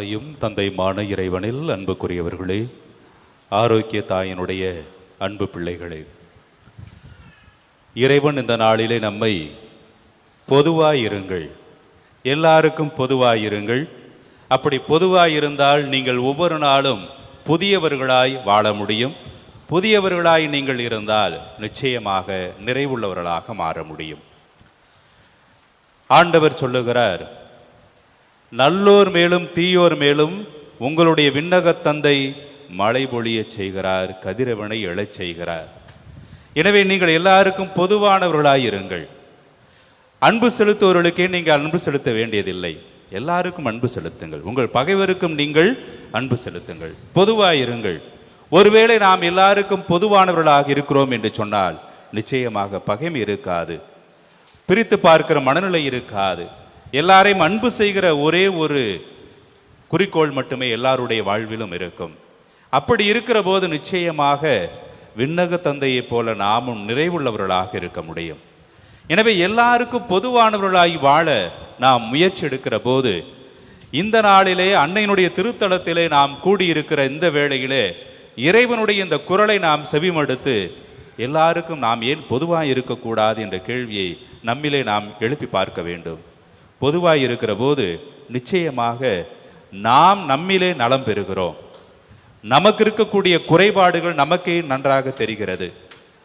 தாயும் தந்தையுமான இறைவனில் அன்புக்குரியவர்களே ஆரோக்கிய தாயினுடைய அன்பு பிள்ளைகளே இறைவன் இந்த நாளிலே நம்மை பொதுவாயிருங்கள். எல்லாருக்கும் பொதுவாயிருங்கள். அப்படி பொதுவாயிருந்தால் நீங்கள் ஒவ்வொரு நாளும் புதியவர்களாய் வாழ முடியும். புதியவர்களாய் நீங்கள் இருந்தால் நிச்சயமாக நிறைவுள்ளவர்களாக மாற முடியும். ஆண்டவர் சொல்லுகிறார் நல்லோர் மேலும் தீயோர் மேலும் உங்களுடைய விண்ணகத் தந்தை மழை பொழியச் செய்கிறார் கதிரவனை எழச் செய்கிறார். எனவே நீங்கள் எல்லாருக்கும் பொதுவானவர்களாயிருங்கள் அன்பு செலுத்துவர்களுக்கே நீங்கள் அன்பு செலுத்த வேண்டியதில்லை. எல்லாருக்கும் அன்பு செலுத்துங்கள். உங்கள் பகைவருக்கும் நீங்கள் அன்பு செலுத்துங்கள். பொதுவாயிருங்கள் ஒருவேளை நாம் எல்லாருக்கும் பொதுவானவர்களாக இருக்கிறோம் என்று சொன்னால் நிச்சயமாக பகைமை இருக்காது. பிரித்து பார்க்கிற மனநிலை இருக்காது. எல்லாரையும் அன்பு செய்கிற ஒரே ஒரு குறிக்கோள் மட்டுமே எல்லாருடைய வாழ்விலும் இருக்கும். அப்படி இருக்கிற போது நிச்சயமாக விண்ணக தந்தையைப் போல நாமும் நிறைவுள்ளவர்களாக இருக்க முடியும். எனவே எல்லாருக்கும் பொதுவானவர்களாய் வாழ நாம் முயற்சி எடுக்கிற போது இந்த நாளிலே அன்னையினுடைய திருத்தலத்திலே நாம் கூடியிருக்கிற இந்த வேளையிலே இறைவனுடைய இந்த குரலை நாம் செவிமடுத்து எல்லாருக்கும் நாம் ஏன் பொதுவாக இருக்கக்கூடாது என்ற கேள்வியை நம்மிலே நாம் எழுப்பி பார்க்க வேண்டும். பொதுவாக இருக்கிற போது நிச்சயமாக நாம் நம்மிலே நலம் பெறுகிறோம். நமக்கு இருக்கக்கூடிய குறைபாடுகள் நமக்கே நன்றாக தெரிகிறது.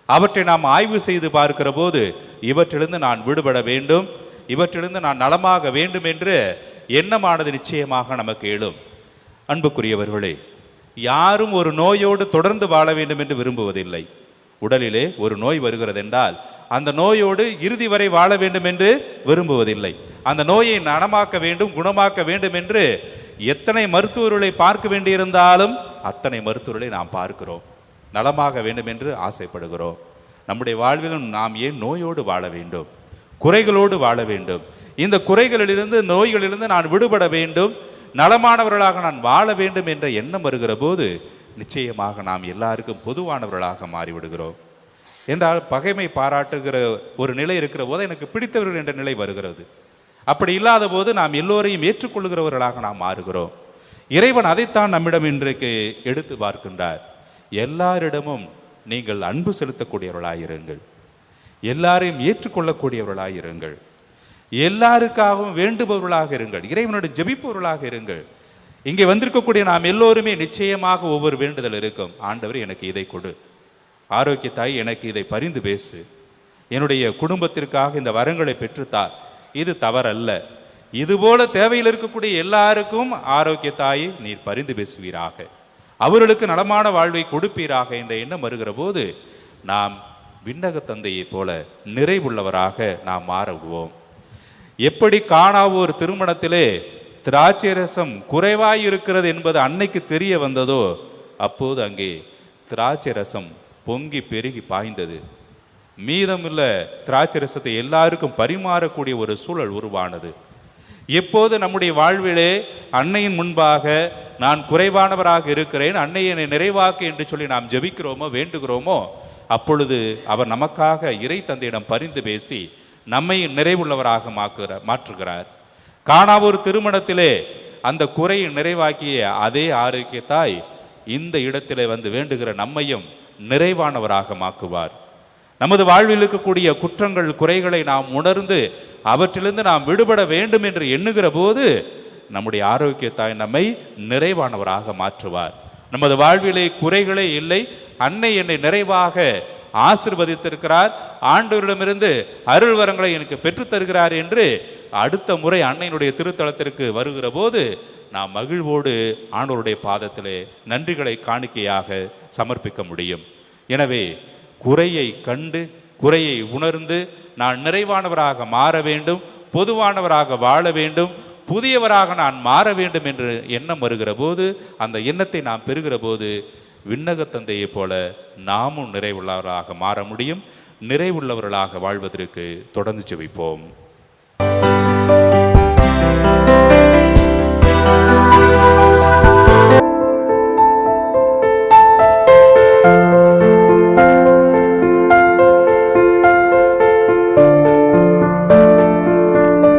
அவற்றை நாம் ஆய்வு செய்து பார்க்கிற போது இவற்றிலிருந்து நான் விடுபட வேண்டும். இவற்றிலிருந்து நான் நலமாக வேண்டும் என்று எண்ணமானது நிச்சயமாக நமக்கு எழும். அன்புக்குரியவர்களே யாரும் ஒரு நோயோடு தொடர்ந்து வாழ வேண்டும் என்று விரும்புவதில்லை. உடலிலே ஒரு நோய் வருகிறது என்றால் அந்த நோயோடு இறுதி வரை வாழ வேண்டும் என்று விரும்புவதில்லை. அந்த நோயை நனமாக்க வேண்டும் குணமாக்க வேண்டும் என்று எத்தனை மருத்துவர்களை பார்க்க வேண்டியிருந்தாலும் அத்தனை மருத்துவர்களை நாம் பார்க்கிறோம். நலமாக வேண்டும் என்று ஆசைப்படுகிறோம். நம்முடைய வாழ்விலும் நாம் ஏன் நோயோடு வாழ வேண்டும்? குறைகளோடு வாழ வேண்டும். இந்த குறைகளிலிருந்து நோய்களிலிருந்து நான் விடுபட வேண்டும். நலமானவர்களாக நான் வாழ வேண்டும் என்ற எண்ணம் வருகிற போது நிச்சயமாக நாம் எல்லாருக்கும் பொதுவானவர்களாக மாறிவிடுகிறோம். என்றால் பகைமை பாராட்டுகிற ஒரு நிலை இருக்கிற போது எனக்கு பிடித்தவர்கள் என்ற நிலை வருகிறது. அப்படி இல்லாத போது நாம் எல்லோரையும் ஏற்றுக்கொள்கிறவர்களாக நாம் மாறுகிறோம். இறைவன் அதைத்தான் நம்மிடம் இன்றைக்கு எடுத்து பார்க்கின்றார். எல்லாரிடமும் நீங்கள் அன்பு செலுத்தக்கூடியவர்களாயிருங்கள் எல்லாரையும் ஏற்றுக்கொள்ளக்கூடியவர்களாயிருங்கள் எல்லாருக்காகவும் வேண்டுபவர்களாக இருங்கள். இறைவனோடு ஜெபிப்பவர்களாக இருங்கள். இங்கே வந்திருக்கக்கூடிய நாம் எல்லோருமே நிச்சயமாக ஒவ்வொரு வேண்டுதல் இருக்கும். ஆண்டவர் எனக்கு இதை கொடு. ஆரோக்கிய தாய் எனக்கு இதை பரிந்து பேசு. என்னுடைய குடும்பத்திற்காக இந்த வரங்களை பெற்றுத்தார். இது தவறல்ல. இதுபோல தேவையில் இருக்கக்கூடிய எல்லாருக்கும் ஆரோக்கிய தாயை நீர் பரிந்து பேசுவீராக. அவர்களுக்கு நலமான வாழ்வை கொடுப்பீராக என்ற எண்ணம் வருகிற போது நாம் விண்ணக தந்தையைப் போல நிறைவுள்ளவராக நாம் மாறுவோம் எப்படி காணா ஒரு திருமணத்திலே திராட்சை ரசம் குறைவாய் இருக்கிறது என்பது அன்னைக்கு தெரிய வந்ததோ அப்போது அங்கே திராட்சை ரசம் பொங்கி பெருகி பாய்ந்தது. மீதமுள்ள திராட்சை ரசத்தை எல்லாருக்கும் பரிமாறக்கூடிய ஒரு சூழல் உருவானது. எப்போது நம்முடைய வாழ்விலே அன்னையின் முன்பாக நான் குறைவானவராக இருக்கிறேன் அன்னையை என்னை நிறைவாக்கு என்று சொல்லி நாம் ஜெபிக்கிறோமோ வேண்டுகிறோமோ அப்பொழுது அவர் நமக்காக இறை தந்தையிடம் பரிந்து பேசி நம்மை நிறைவுள்ளவராக மாக்குற மாற்றுகிறார். காணாவூர் திருமணத்திலே அந்த குறையை நிறைவாக்கிய அதே ஆரோக்கியத்தாய் இந்த இடத்திலே வந்து வேண்டுகிற நம்மையும் நிறைவானவராக மாக்குவார். நமது வாழ்வில் இருக்கக்கூடிய குற்றங்கள் குறைகளை நாம் உணர்ந்து அவற்றிலிருந்து நாம் விடுபட வேண்டும் என்று எண்ணுகிற போது நம்முடைய ஆரோக்கியத்தாய் நம்மை நிறைவானவராக மாற்றுவார். நமது வாழ்விலே குறைகளே இல்லை அன்னை என்னை நிறைவாக ஆசிர்வதித்திருக்கிறார் ஆண்டவரிடமிருந்து அருள் வரங்களை எனக்கு பெற்றுத் தருகிறார் என்று அடுத்த முறை அன்னையினுடைய திருத்தலத்திற்கு வருகிற போது நாம் மகிழ்வோடு ஆண்டவருடைய பாதத்திலே நன்றிகளை காணிக்கையாக சமர்ப்பிக்க முடியும். எனவே குறையை கண்டு குறையை உணர்ந்து நான் நிறைவானவராக மாற வேண்டும் பொதுவானவராக வாழ வேண்டும் புதியவராக நான் மாற வேண்டும் என்று எண்ணம் வருகிற போது அந்த எண்ணத்தை நாம் பெறுகிற போது விண்ணக தந்தையைப் போல நாமும் நிறைவுள்ளவராக மாற முடியும் நிறைவுள்ளவர்களாக வாழ்வதற்கு தொடர்ந்து ஜெபிப்போம்.